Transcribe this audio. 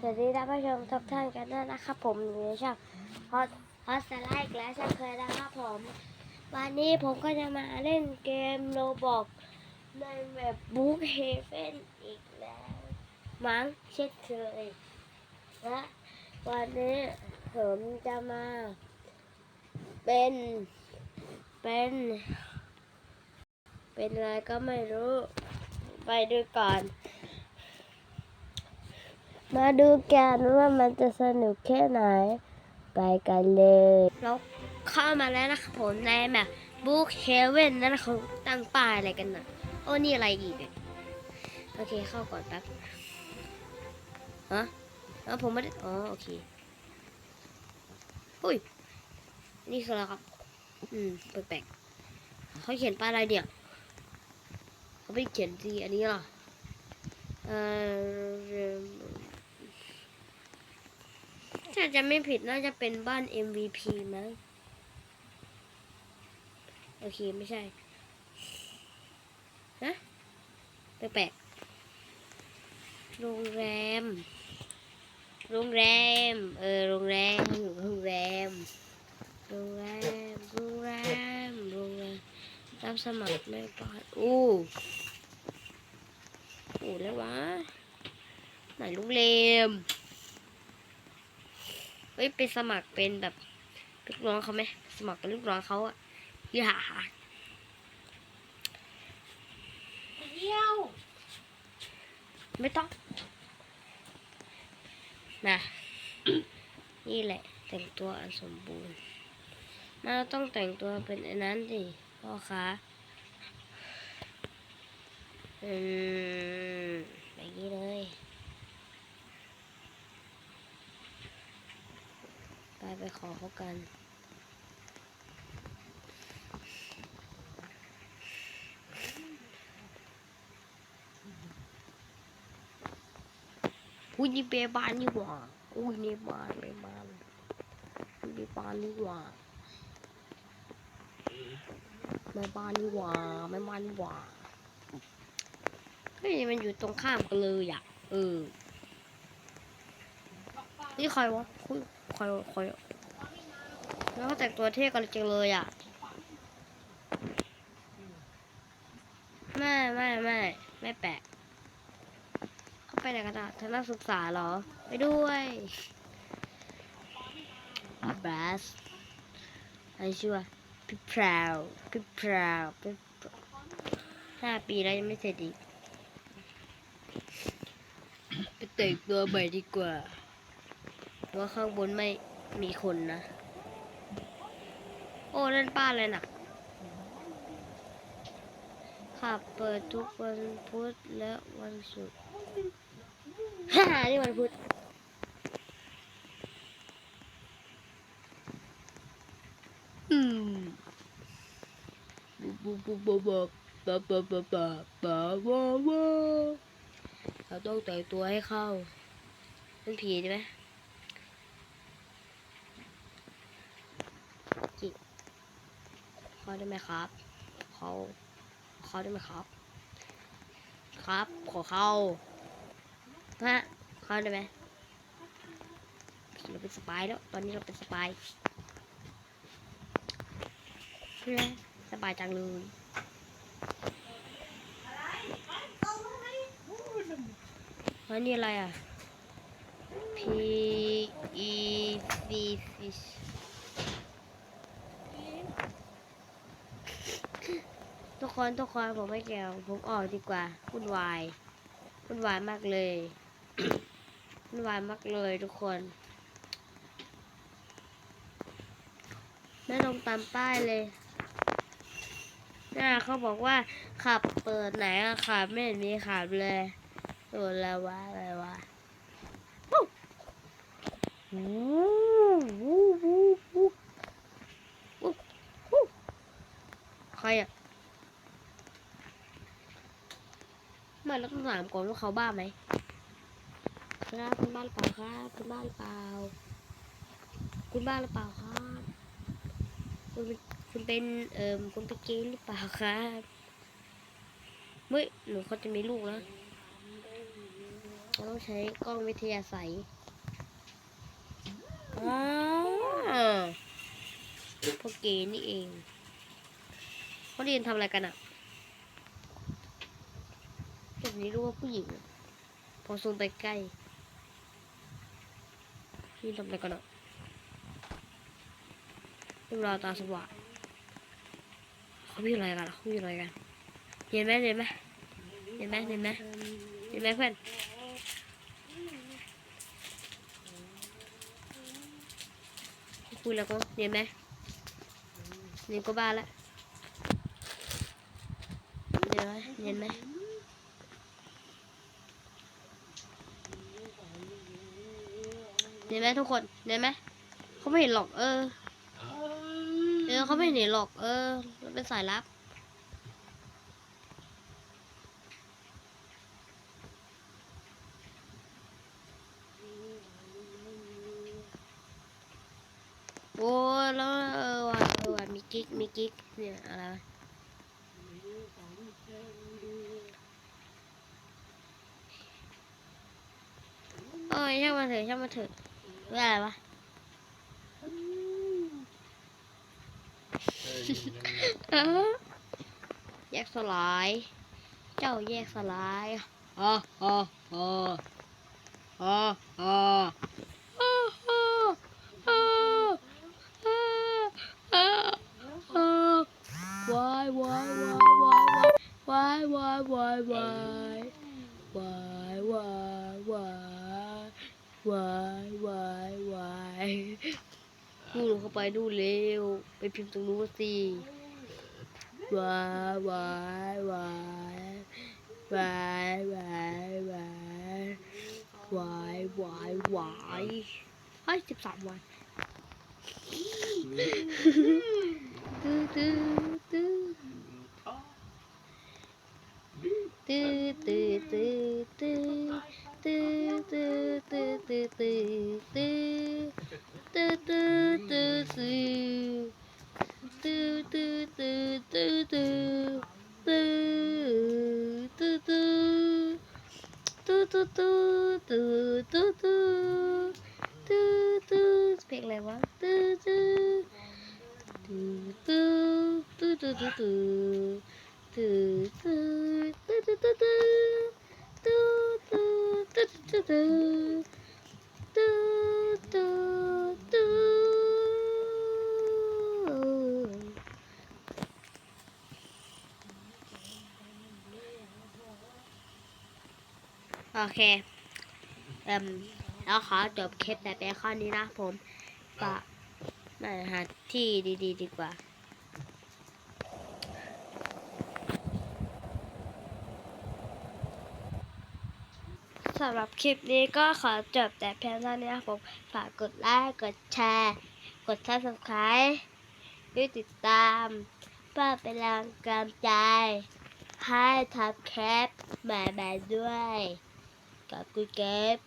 สวัสดีท่านผู้ชมทุกท่านกันด้วยนะครับ ผมอยู่ในช่องฮอตฮอตสไลด์และเช่นเคยนะครับผม วันนี้ผมก็จะมาเล่นเกมโรบอกในแบบบุ๊กเฮเ e นอีกแล้วมั้งเช่นเคยและวันนี้ผมจะมา เป็นเป็น เป็นอะไรก็ไม่รู้ ไปดูก่อน มาดูกันว่ามันจะสนุกแค่ไหน ไปกันเลยเราเข้ามาแล้วนะครับผมในแบบบุ๊กเฮเว่นนั่นเขาตั้งป้ายอะไรกันนะโอ้นี่อะไรอีกเนี่ยโอเคเข้าก่อนแป๊บฮะแล้วผมไม่ได้อ๋อโอเคอุ้ยนี่คืออะไรครับ อืมแปลกๆเขาเขียนป้ายอะไรเนี่ยเขาไม่เขียนสีอันนี้หรอเออ ถ้าจะไม่ผิดน่าจะเป็นบ้าน MVP มั้งโอเค ไม่ใช่นะแปลกๆโรงแรม โรงแรม เออ โรงแรม โรงแรม โรงแรม โรงแรม โรงแรมรับสมัครแม่บ้านอู้อู้แล้ววะ ไหนโรงแรม เฮ้ยไปสมัครเป็นแบบลูกน้องเขาไหมสมัครเป็นลูกน้องเขาอะอย่าเที่ยวไม่ต้องนะนี่แหละ แต่งตัวอันสมบูรณ์มาเราต้องแต่งตัวเป็นอันนั้นสิพ่อคะอืมแบบนี้เลย ไปไปขอเขากัน อุ้ยนี่เบบ้านนี่หว่า อุ้ยนี่บ้านไม่บ้านนี่บ้านนี่หว่าไม่บ้านนี่หว่าไม่บ้านนี่หว่าเฮ้ยมันอยู่ตรงข้ามกันเลยอะ เออ นี่ใครวะคุย ครใครแล้วก็แต่งตัวเท่กันจังเลยอะ ไม่ไม่ไม่ไม่แปลกเข้าไปไหนกันอะทานักศึกษาเหรอ ไปด้วยอาบาสอะไรชื่อว่าพี่พราวพี่พราวพี่พราห้าปีแล้วยังไม่เสร็จอีกไปแต่งตัวใหม่ดีกว่า ว่าข้างบนไม่มีคนนะ โอ้เล่นป้าเลยนะขับเปิดทุกวันพุธและวันศุกร์ฮ่านี่วันพุธอืมบุบบุบบุบบุบบุบบุบบุบบุบบุบบุบบุบเราต้องแต่งตัวให้เข้าเป็นผีใช่ไหม จิเข้าได้ไหมครับเขาเข้าได้ไหมครับ ครับขอเข้าฮะเข้าได้ไหมเราเป็นสปายแล้วตอนนี้เราเป็นสปายเพื่อสบายจังเลยแล้วนี่อะไรอะ P E V fish ทุก คนทุกคนผมไม่เกี่ยว ผมออกดีกว่าวุ่นวายวุ่นวายมากเลยวุ่นวายมากเลยทุกคนไม่ลงตามป้ายเลยน่าเขาบอกว่าขับเปิดไหนอะขับไม่เห็นมีขับเลยตัวละวะอะไรวะวู้วู้วู้วู้วู้วู้วู้ใครอะ ไมาแล้วต้องถามก่อนว่าเขาบ้าไหมครับคุณบ้าหรือเปล่าครับคุณบ้าหรือเปล่า คุณบ้าหรือเปล่าครับคุณเป็นคุณเป็นเอ่อคุณเป็นเกย์หรือเปล่าครับเฮ้ยหนูเขาจะมีลูกแล้วเราต้องใช้กล้องวิทยาศาสตร์อ๋อพวกเกย์นี่เองเขาเรียนทำอะไรกันอะ นี้รู้ว่าผู้หญิง พอซูมไปใกล้นี่ทำอะไรกันอะเวลาตาสว่างเขามีอะไรกันอะเขามีอะไรกันเห็นไหมเห็นไหมเห็นไหมเห็นไหมเห็นไหมเพื่อนคุยแล้วก็เห็นไหมนี่ก็บ้าละเดี๋ยวเห็นไหม เห็นไหมทุกคนเห็นไหมเขาไม่เห็นหรอกเออ เออเขาไม่เห็นหรอก เออมันเป็นสายลับโอ้ยแล้วเออว่ะเออว่ะมีกิ๊กมีกิ๊กเนี่ยอะไรวะโอ้ยช่างมันเถอะช่างมันเถอะ เรื่องอะไรวะเออแยกสลาย เจ้าแยกสลายอ๋ออ๋ออ๋ออ๋ออ๋ออ๋ออ๋ออ๋อวายวายวายวายวายวายวายวายวายวายวายวาย พูดเข้าไปดูเร็ว ไปพิมพ์ตรงนู้นสิวายวายวายวายวายวายวายวายวายเฮ้ยสิบสามวันตื้อตื้อตื้อตื้อตื้อตื้อตื้อตื้อตื้อตื้อตื้อตื้อ ตื้อตื้อตื้อตื้อตื้อ do do do do do do do do do do do do do do do do เพลงอะไรว โอเคเอ่มแล้วขอจบคลิปแต่เพียงข้อนี้นะผมก็มาหาที่ดีๆดีกว่าสำหรับคลิปนี้ก็ขอจบแต่เพียงเท่านี้นะผมฝากกดไลค์กดแชร์ กด subscribe ด้วยติดตามเพื่อเป็นแรงกำลังใจ ให้ทำแคปใหม่ๆด้วย cả quy kép.